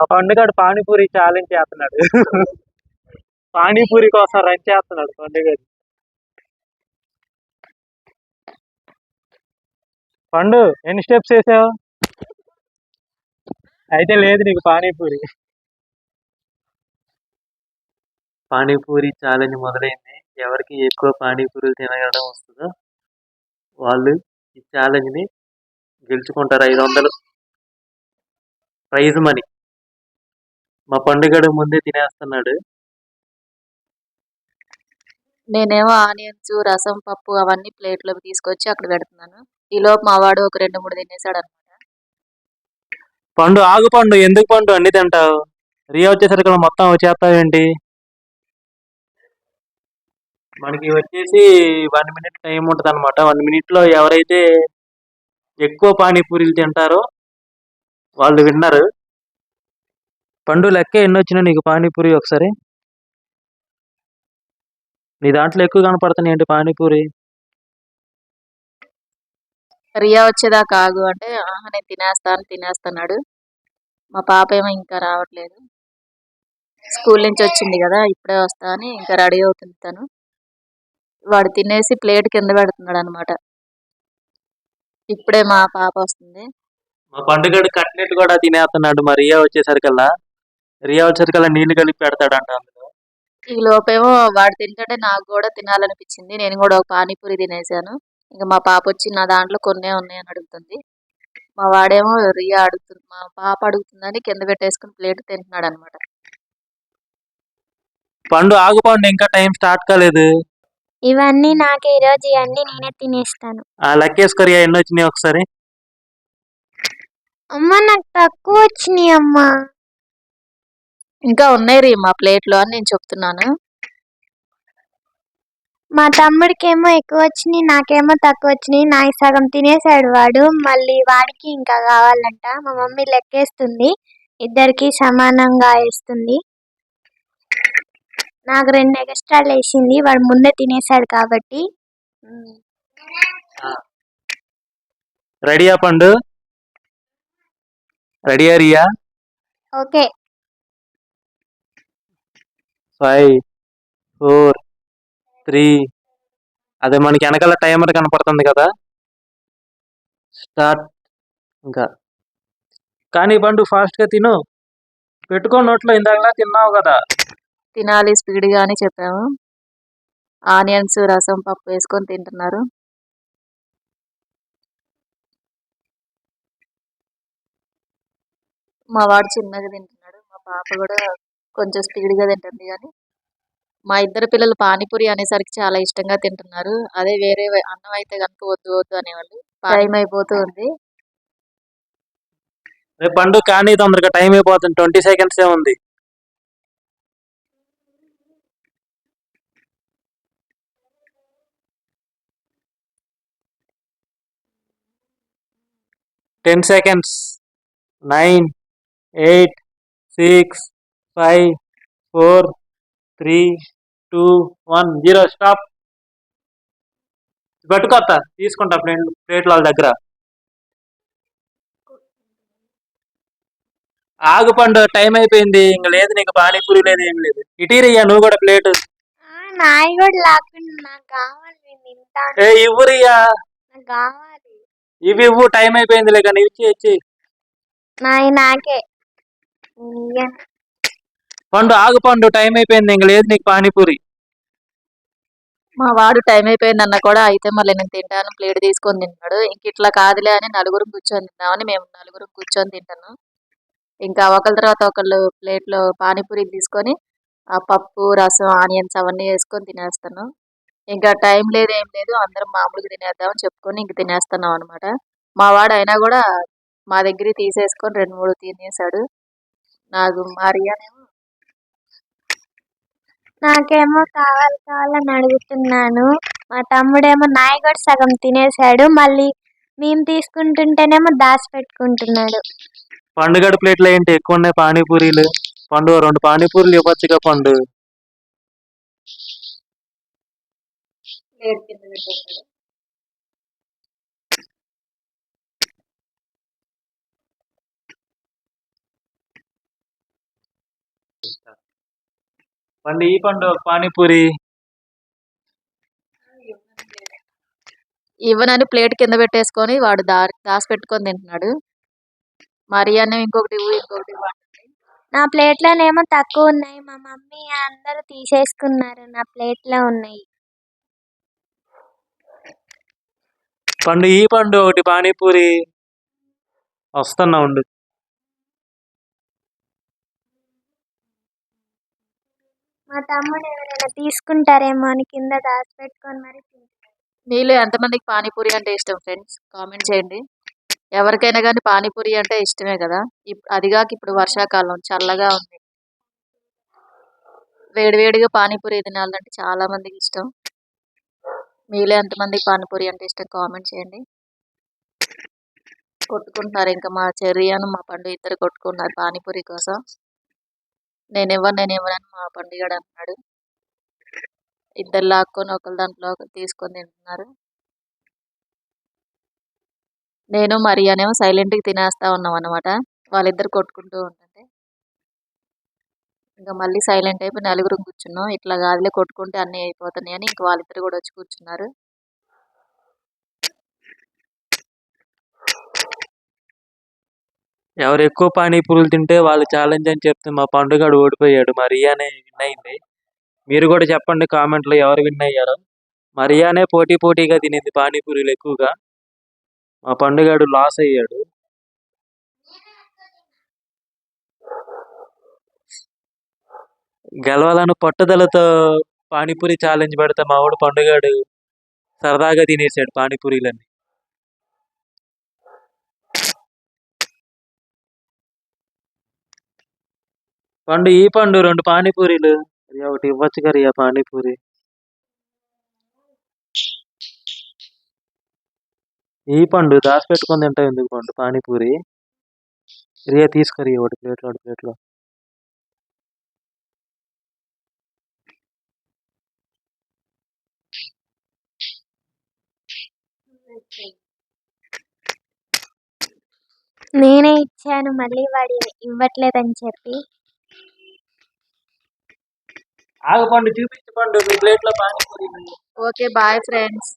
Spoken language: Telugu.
ఆ పానీపూరి ఛాలెంజ్ చేస్తున్నాడు. పానీపూరి కోసం రన్ చేస్తున్నాడు కొండగాడు పండు ఎన్ని స్టెప్స్ వేసావు? అయితే లేదు నీకు పానీపూరి. పానీపూరి ఛాలెంజ్ మొదలైంది. ఎవరికి ఎక్కువ పానీపూరీలు తినగడం వస్తుందో వాళ్ళు ఈ ఛాలెంజ్ని గెలుచుకుంటారు. ఐదు వందలు ప్రైజ్ మనీ. మా పండుగడు ముందే తినేస్తున్నాడు. నేనేమో ఆనియన్స్ రసం పప్పు అవన్నీ ప్లేట్లోకి తీసుకొచ్చి అక్కడ పెడుతున్నాను. ఈ లోపు మా వాడు ఒక రెండు మూడు తినేసాడు అనమాట పండు ఆగు పండు ఎందుకు పండు అన్ని తింటావు? రియా వచ్చేసరికి మొత్తం వచ్చేస్తావేంటి మనకి వచ్చేసి వన్ మినిట్ టైం ఉంటుంది అనమాట వన్ మినిట్లో ఎవరైతే ఎక్కువ పానీపూరీలు తింటారో వాళ్ళు విన్నారు. పండు లెక్క ఎన్ని వచ్చినా నీకు పానీపూరి ఒకసారి? నీ దాంట్లో ఎక్కువ కనపడుతున్నాయి ఏంటి పానీపూరి? రియా వచ్చేదాకా ఆగు అంటే నేను తినేస్తాను తినేస్తున్నాడు. మా పాప ఏమో ఇంకా రావట్లేదు. స్కూల్ నుంచి వచ్చింది కదా ఇప్పుడే వస్తా అని ఇంకా రెడీ అవుతుంది తను. వాడు తినేసి ప్లేట్ కింద పెడుతున్నాడు అనమాట ఇప్పుడే మా పాప వస్తుంది. మా పండుగడు కట్లెట్ కూడా తినేస్తున్నాడు మా రియా వచ్చేసరికల్లా. రియా వచ్చేసరికల్లా నీళ్ళు కలిపి పెడతాడంట అందులో. ఈ లోపేమో వాడు తింటుంటే నాకు కూడా తినాలనిపించింది. నేను కూడా ఒక పానీపూరి తినేసాను. ఇంకా మా పాప వచ్చి నా దాంట్లో కొన్నే ఉన్నాయని అడుగుతుంది. మా వాడేమో రియా అడుగుతుంది మా పాప అడుగుతుందని కింద పెట్టేసుకుని ప్లేట్ తింటున్నాడు అనమాట పండు ఆగు పండు ఇంకా టైం స్టార్ట్ కాలేదు. ఇవన్నీ నాకు ఈ రోజు ఇవన్నీ నేనే తినేస్తాను. ఆ లెక్కేసుకో రియా ఎన్ని వచ్చినాయి ఒకసారి? అమ్మ నాకు తక్కువ వచ్చినాయి అమ్మా. ఇంకా ఉన్నాయి రీ మా ప్లేట్లో అని నేను చెప్తున్నాను. మా తమ్ముడికేమో ఎక్కువ వచ్చినాయి నాకేమో తక్కువ వచ్చినాయి. నాకు సగం తినేసాడు వాడు మళ్ళీ వాడికి ఇంకా కావాలంట. మా మమ్మీ లెక్కేస్తుంది ఇద్దరికి సమానంగా వేస్తుంది. నాకు రెండు ఎక్స్ట్రాలు వేసింది వాడు ముందే తినేసాడు కాబట్టి. రెడీయా పండు? రెడీయా Riya? Okay. Five four three. అదే మనకి వెనకాల టైమర్ కనపడుతుంది కదా. స్టార్ట్. ఇంకా. కానీ బండు ఫాస్ట్గా తిను. పెట్టుకో నోట్లో ఇందాకలా తిన్నావు కదా. తినాలి స్పీడ్గా అని చెప్పాము. ఆనియన్స్ రసం పప్పు వేసుకొని తింటున్నారు. మా వాడు చిన్నగా తింటున్నాడు. మా పాప కూడా కొంచెం స్పీడ్గా తింటుంది కానీ మా ఇద్దరు పిల్లలు పానీపూరి అనేసరికి చాలా ఇష్టంగా తింటున్నారు. అదే వేరే అన్నం అయితే కనుక వద్దు వద్దు అనేవాళ్ళు. టైం అయిపోతూ ఉంది. రేపు పండు కానీ తొందరగా టైం అయిపోతుంది. ట్వంటీ సెకండ్స్ ఏ ఉంది? Ten seconds. Nine eight six five four three two one zero stop. పట్టుకొత్తా తీసుకుంటా ప్లేట్ ప్లేట్ల వాళ్ళ దగ్గర. ఆగు పండు టైం అయిపోయింది ఇంక లేదు నీకు పానీపూరి లేదు ఏం లేదు. ఇటీరియా నువ్వు కూడా ప్లేట్. నాకు ఏ ఇవ్వురియా నాకు ఇవి ఇవ్వు టైం అయిపోయింది లేక ఇచ్చి ఇచ్చి. నాకే. పండు ఆగు పండు టైం అయిపోయింది ఇంక లేదు నీకు పానీపూరి. మా వాడు టైం అయిపోయిందన్న కూడా అయితే మళ్ళీ నేను తింటాను ప్లేట్ తీసుకొని తిన్నాడు. ఇంక ఇట్లా కాదులే అని నలుగురు కూర్చొని తిన్నామని మేము నలుగురు కూర్చొని తింటాను ఇంకా ఒకళ్ళ తర్వాత ఒకళ్ళు ప్లేట్లో పానీపూరి తీసుకొని ఆ పప్పు రసం ఆనియన్స్ అవన్నీ వేసుకొని తినేస్తాను ఇంకా టైం లేదు ఏం లేదు అందరం మామూలుగా తినేద్దామని చెప్పుకొని ఇంక తినేస్తున్నాం అనమాట మా వాడు అయినా కూడా మా దగ్గర తీసేసుకొని రెండు మూడు తినేసాడు. నాకు మరియానేమో నాకేమో కావాలి కావాలని అడుగుతున్నాను. మా తమ్ముడేమో నాయి కూడా సగం తినేసాడు మళ్ళీ మేము తీసుకుంటుంటేనేమో దాచి పెట్టుకుంటున్నాడు. పండుగడు ప్లేట్లో ఏంటి? ఎక్కువ ఉన్నాయి పానీపూరీలు. పండు ఓ రెండు పానీపూరీలు ఇవ్వచ్చుగా పండు ప్లేట్ కింద పెట్టేస్తాడు చూపిస్తా పండు ఈ పండు పానీపూరి. ఇవ్వనని ప్లేట్ కింద పెట్టేసుకొని వాడు దా దాసి పెట్టుకొని తింటున్నాడు. మరి అన్న ఇంకొకటి ఇవ్వు ఇంకొకటి. నా ప్లేట్లోనేమో తక్కువ ఉన్నాయి. మా మమ్మీ అందరూ తీసేసుకున్నారు. నా ప్లేట్లో ఉన్నాయి. పండు ఈ పండు ఒకటి పానీపూరి. వస్తున్నా ఉండు. మా తమ్ముడు ఎవరైనా తీసుకుంటారేమో అని కింద దాచిపెట్టుకొని మరి మీలో ఎంతమందికి పానీపూరి అంటే ఇష్టం ఫ్రెండ్స్? కామెంట్ చేయండి. ఎవరికైనా కానీ పానీపూరి అంటే ఇష్టమే కదా? ఇప్ అదిగాక ఇప్పుడు వర్షాకాలం చల్లగా ఉంది. వేడివేడిగా పానీపూరి తినాలంటే చాలా మందికి ఇష్టం. మీలో ఎంతమందికి పానీపూరి అంటే ఇష్టం కామెంట్ చేయండి. కొట్టుకుంటున్నారు ఇంకా మా చెర్రియాను మా పండు ఇద్దరు కొట్టుకున్నారు పానీపూరి కోసం. నేను ఇవ్వను నేను ఇవ్వనని మా పండుగడు అన్నాడు. ఇద్దరు లాక్కొని ఒకరి దాంట్లో తీసుకొని తింటున్నారు. నేను మరియానేమో సైలెంట్గా తినేస్తా ఉన్నాం అనమాట వాళ్ళిద్దరు కొట్టుకుంటూ ఉంటుంటే. ఇంకా మళ్ళీ సైలెంట్ అయిపోయి నలుగురు కూర్చున్నాం. ఇట్లా గాదిలో కొట్టుకుంటే అన్నీ అయిపోతున్నాయి అని ఇంక వాళ్ళిద్దరు కూడా వచ్చి కూర్చున్నారు. ఎవరు ఎక్కువ పానీపూరులు తింటే వాళ్ళు ఛాలెంజ్ అని చెప్తే మా పండుగడు ఓడిపోయాడు. మరియానే విన్ అయింది. మీరు కూడా చెప్పండి కామెంట్లో ఎవరు విన్ అయ్యారో. మరియానే పోటీ పోటీగా తినింది పానీపూరీలు ఎక్కువగా. మా పండుగాడు లాస్ అయ్యాడు. గెలవాలని పట్టుదలతో పానీపూరి ఛాలెంజ్ పెడితే మా వాడు పండుగాడు సరదాగా తినేసాడు పానీపూరీలన్నీ. పండు ఈ పండు రెండు పానీపూరీలు. రియా ఒకటి ఇవ్వచ్చు కదా రియా పానీపూరి. ఈ పండు దాచి పెట్టుకొని తింటావు ఎందుకు పండు? పానీపూరి. రియా తీసుకురి ఒకటి ప్లేట్లో ఒకటి ప్లేట్లో. నేనే ఇచ్చాను మళ్ళీ వాడు ఇవ్వట్లేదని చెప్పి. ఆగపండు పండు మీ ప్లేట్లో పానీపూరి ఓకే బాయ్ ఫ్రెండ్స్.